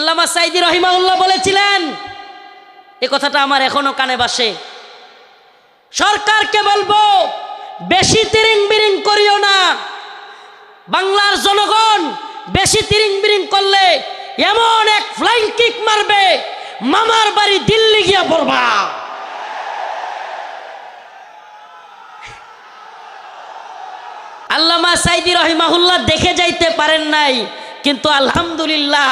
আল্লামা সাইদি রহিমাউল্লাহ বলেছিলেন, এ কথাটা আমার এখনও কানে বাসে সরকারকে বলব, বেশি তিরিং বিরিং করিও না। বাংলার জনগণ বেশি তিরিং বিরিং করলে এমন এক ফ্লাইং কিক মারবে, মামার বাড়ি দিল্লি গিয়া পড়বা। আল্লামা সাইদি রহিমাহুল্লাহ দেখে যাইতে পারেন নাই, কিন্তু আলহামদুলিল্লাহ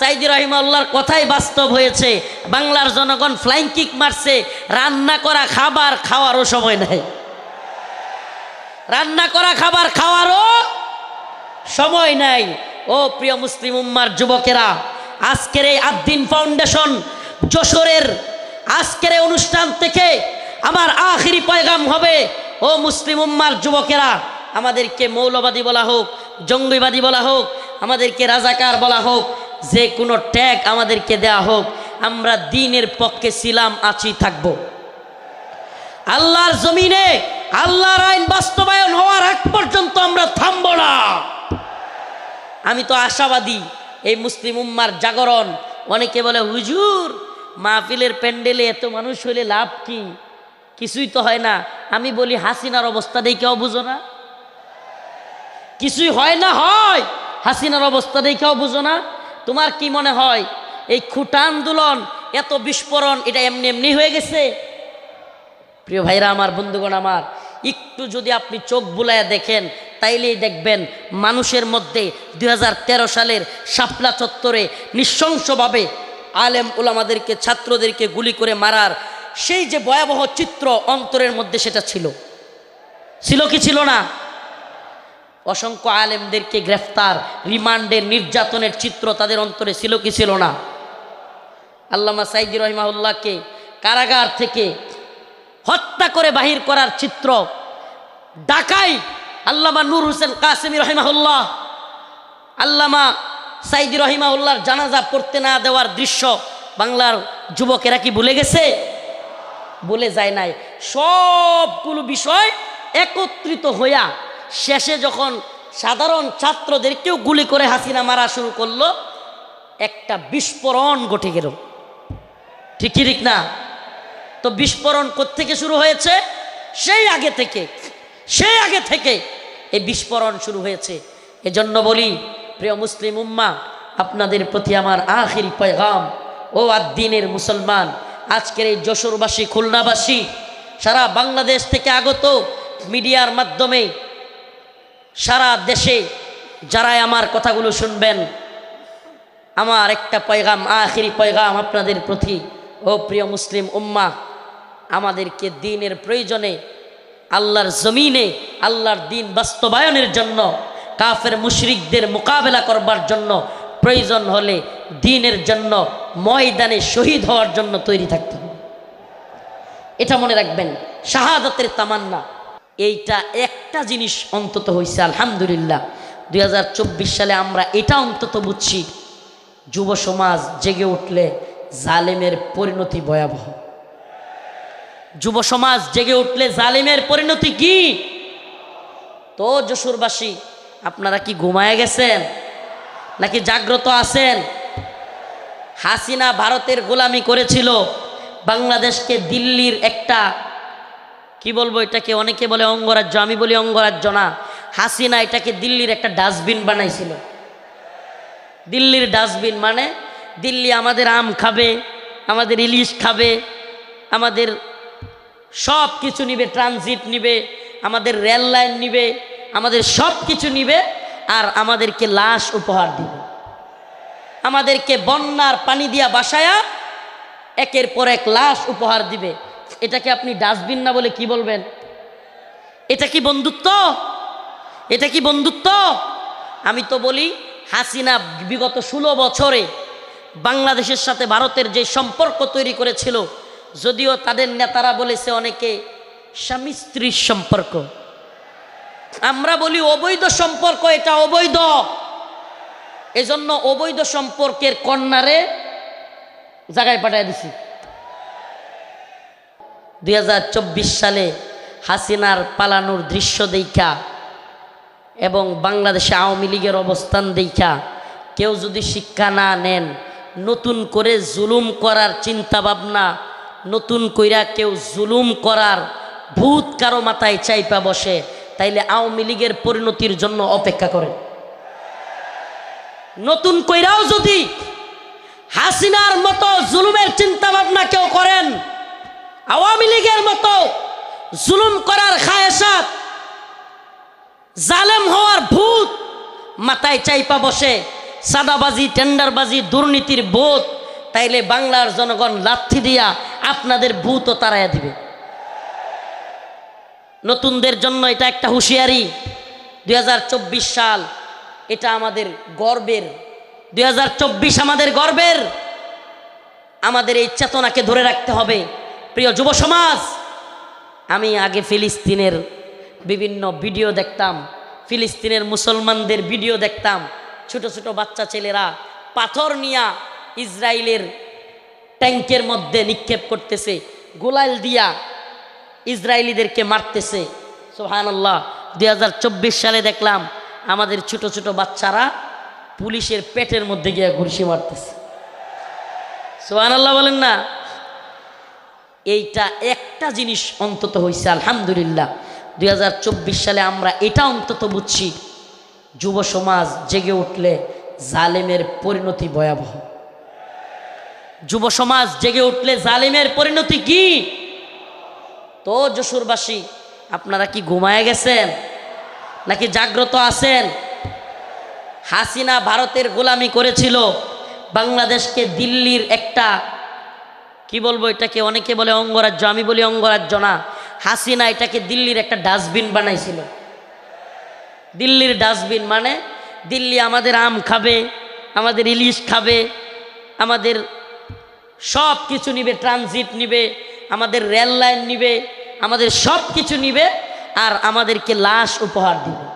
সাইদি রহিমাউল্লাহর কথাই বাস্তব হয়েছে। বাংলার জনগণ ফ্লাইং কিক মারছে, রান্না করা খাবার খাওয়ারও সময় নাই। রান্না করা খাবার খাওয়ারও সময় নাই। ও প্রিয় মুসলিম উম্মার যুবকেরা, আজকের এই আদ্দিন ফাউন্ডেশন যশোরের আজকের এই অনুষ্ঠান থেকে আমার আখিরি পয়গাম হবে। ও মুসলিম উম্মার যুবকেরা, আমাদেরকে মৌলবাদী বলা হোক, জঙ্গিবাদী বলা হোক, আমাদেরকে রাজাকার বলা হোক যে কোনো ট্যাগ আমাদেরকে দেয়া হোক, আমরা দিনের পক্ষে ছিলাম, আছি, থাকব। আল্লাহর জমিনে আল্লাহর আইন বাস্তবায়ন হওয়ার আগ পর্যন্ত আমরা থামব না। আমি তো আশাবাদী, এই মুসলিম উম্মার জাগরণ, অনেকে বলে, হুজুর, মাহফিলের প্যান্ডেলে এত মানুষ হইলে লাভ কি? কিছুই তো হয় না। আমি বলি, হাসিনার অবস্থা দেখেও বুঝো না। কিছুই হয় না, হয়। হাসিনার অবস্থা দেখেও বুঝো না। তোমার কি মনে হয়, এই খুঁটা আন্দোলন এত বিস্ফোরণ, এটা এমনি এমনি হয়ে গেছে? প্রিয় ভাইরা আমার, বন্ধুগণ আমার, একটু যদি আপনি চোখ বুলাইয়া দেখেন, তাইলেই দেখবেন মানুষের মধ্যে দুই হাজার তেরো সালের শাপলা চত্বরে নৃশংসভাবে আলেম ওলামাদেরকে ছাত্রদেরকে গুলি করে মারার সেই যে ভয়াবহ চিত্র অন্তরের মধ্যে সেটা ছিল। ছিল কি ছিল না? অসংখ্য আলেমদেরকে গ্রেফতার রিমান্ডের নির্যাতনের চিত্র তাদের অন্তরে ছিল কি ছিল না? আল্লামা সাইদি রহিমাউল্লাহকে কারাগার থেকে হত্যা করে বাহির করার চিত্র ডাকাই আল্লামা নূর হোসেন কাসেমি রহিমাহুল্লাহ, আল্লামা সাইদি রহিমাউল্লাহর জানাজা পড়তে না দেওয়ার দৃশ্য বাংলার যুবকেরা কি ভুলে গেছে? বলে যায় নাই। সবগুলো বিষয় একত্রিত হইয়া শেষে যখন সাধারণ ছাত্রদেরকেও গুলি করে হাসিনা মারা শুরু করল, একটা বিস্ফোরণ ঘটে গেল। ঠিক ঠিক না? তো বিস্ফোরণ থেকে শুরু হয়েছে? সেই আগে থেকে, সেই আগে থেকে এই বিস্ফোরণ শুরু হয়েছে। এজন্য বলি, প্রিয় মুসলিম উম্মা, আপনাদের প্রতি আমার আখিরি পয়গাম, ও আদ্দিনের মুসলমান, আজকের এই যশোরবাসী, খুলনাবাসী, সারা বাংলাদেশ থেকে আগত মিডিয়ার মাধ্যমে সারা দেশে যারাই আমার কথাগুলো শুনবেন, আমার একটা পয়গাম, আখিরি পয়গাম আপনাদের প্রতি, ও প্রিয় মুসলিম উম্মা, আমাদেরকে দিনের প্রয়োজনে, আল্লাহর জমিনে, আল্লাহর দিন বাস্তবায়নের জন্য, কাফের মুশরিকদের মোকাবেলা করবার জন্য প্রয়োজন হলে দিনের জন্য, ময়দানে শহীদ হওয়ার জন্য তৈরি থাকতে হবে। এটা মনে রাখবেন, শাহাদতের তামান্না। এইটা একটা জিনিস অন্তত হয়েছে আলহামদুলিল্লাহ। দুই হাজার চব্বিশ সালে আমরা এটা অন্তত বুঝছি, যুব সমাজ জেগে উঠলে জালেমের পরিণতি ভয়াবহ। যুব সমাজ জেগে উঠলে জালেমের পরিণতি কি? তো যশোরবাসী, আপনারা কি ঘুমায় গেছেন? নাকি জাগ্রত আছেন? হাসিনা ভারতের গোলামি করেছিল, বাংলাদেশকে দিল্লির একটা কি বলব, এটাকে অনেকে বলে অঙ্গরাজ্য, আমি বলি অঙ্গরাজ্য না। হাসিনা এটাকে দিল্লির একটা ডাস্টবিন বানাইছিল। দিল্লির ডাস্টবিন মানে দিল্লি আমাদের আম খাবে, আমাদের ইলিশ খাবে, আমাদের সব কিছু নিবে, ট্রানজিট নিবে, আমাদের রেল লাইন নিবে, আমাদের সব কিছু নিবে আর আমাদেরকে লাশ উপহার দিবে। আমাদেরকে বন্যার পানি দিয়া বাসায়া একের পর এক লাশ উপহার দিবে। এটাকে আপনি ডাস্টবিন না বলে কি বলবেন? এটা কি বন্ধুত্ব? এটা কি বন্ধুত্ব? আমি তো বলি, হাসিনা বিগত ষোলো বছরে বাংলাদেশের সাথে ভারতের যে সম্পর্ক তৈরি করেছিল, যদিও তাদের নেতারা বলেছে অনেকে স্বামী স্ত্রীর সম্পর্ক। আমরা বলি অবৈধ সম্পর্ক, এটা অবৈধ। এজন্য অবৈধ সম্পর্কের কন্যারে জায়গায় পাঠিয়ে দিছি। দুই হাজার চব্বিশ সালে হাসিনার পালানোর দৃশ্য দেখা এবং বাংলাদেশে আওয়ামী লীগের অবস্থান দেখা। কেউ যদি শিক্ষা না নেন, নতুন করে জুলুম করার চিন্তা ভাবনা নতুন কইরা কেউ জুলুম করার ভূত কারও মাথায় চাইপা বসে, তাইলে আওয়ামী লীগের পরিণতির জন্য অপেক্ষা করেন। নতুন কইরাও যদি হাসিনার মতো জুলুমের চিন্তা আওয়ামী লীগের মতো জুলুম করার খায়েসাত জালেম হওয়ার ভূত মাথায় চাইপা বসে সাদাবাজি টেন্ডারবাজি, দুর্নীতির বোধ, তাইলে বাংলার জনগণ লাথি দিয়া আপনাদের ভূতও তারাইয়া দিবে। নতুনদের জন্য এটা একটা হুঁশিয়ারি। দুই হাজার চব্বিশ সাল এটা আমাদের গর্বের। দুই হাজার চব্বিশ আমাদের গর্বের। আমাদের এই চেতনাকে ধরে রাখতে হবে। প্রিয় যুব সমাজ, আমি আগে ফিলিস্তিনের বিভিন্ন ভিডিও দেখতাম, ফিলিস্তিনের মুসলমানদের ভিডিও দেখতাম, ছোট ছোট বাচ্চা ছেলেরা পাথর নিয়া ইসরায়েলের ট্যাঙ্কের মধ্যে নিক্ষেপ করতেছে, গোলাল দিয়া ইসরায়েলিদেরকে মারতেছে। সোহান আল্লাহ দুই সালে দেখলাম আমাদের ছোট ছোট বাচ্চারা পুলিশের পেটের মধ্যে গিয়ে ঘুরসি মারতেছে। সোহান আল্লাহ বলেন না এইটা একটা জিনিস অন্তত হয়েছে আলহামদুলিল্লাহ। দুই হাজার চব্বিশ সালে আমরা এটা অন্তত বুঝছি, যুব সমাজ জেগে উঠলে জালেমের পরিণতি ভয়াবহ। যুব সমাজ জেগে উঠলে জালেমের পরিণতি কি? তো যশোরবাসী, আপনারা কি ঘুমায় গেছেন? নাকি জাগ্রত আছেন? হাসিনা ভারতের গোলামি করেছিল, বাংলাদেশকে দিল্লির একটা কি বলব, এটাকে অনেকে বলে অঙ্গরাজ্য, আমি বলি অঙ্গরাজ্য না। হাসিনা এটাকে দিল্লির একটা ডাস্টবিন বানাইছিল। দিল্লির ডাস্টবিন মানে দিল্লি আমাদের আম খাবে, আমাদের ইলিশ খাবে, আমাদের সব কিছু নিবে, ট্রানজিট নিবে, আমাদের রেল লাইন নিবে, আমাদের সব কিছু নিবে আর আমাদেরকে লাশ উপহার দিবে।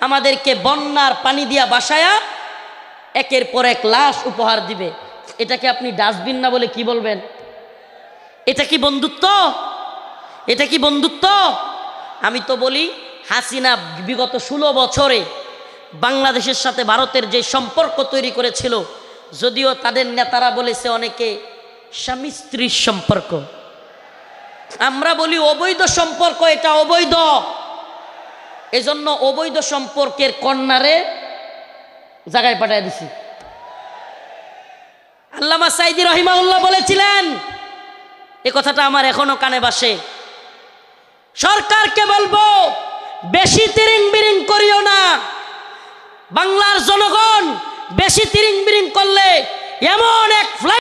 আমাদেরকে বন্যার পানি দিয়া বাসায়া একের পর এক লাশ উপহার দিবে। এটাকে আপনি ডাস্টবিন না বলে কি বলবেন? এটা কি বন্ধুত্ব? এটা কি বন্ধুত্ব? আমি তো বলি, হাসিনা বিগত ষোলো বছরে বাংলাদেশের সাথে ভারতের যে সম্পর্ক তৈরি করেছিল, যদিও তাদের নেতারা বলেছে অনেকে স্বামী স্ত্রীর সম্পর্ক। আমরা বলি অবৈধ সম্পর্ক, এটা অবৈধ। এজন্য অবৈধ সম্পর্কের কন্যারে জায়গায় পাঠিয়ে দিছি। আল্লামা সাইদি রহিমাউল্লাহ বলেছিলেন, এ কথাটা আমার এখনও কানে বাসে সরকারকে বলব, বেশি তিরিং বিরিং করিও না। বাংলার জনগণ বেশি তিরিং বিরিং করলে এমন এক ফ্লাই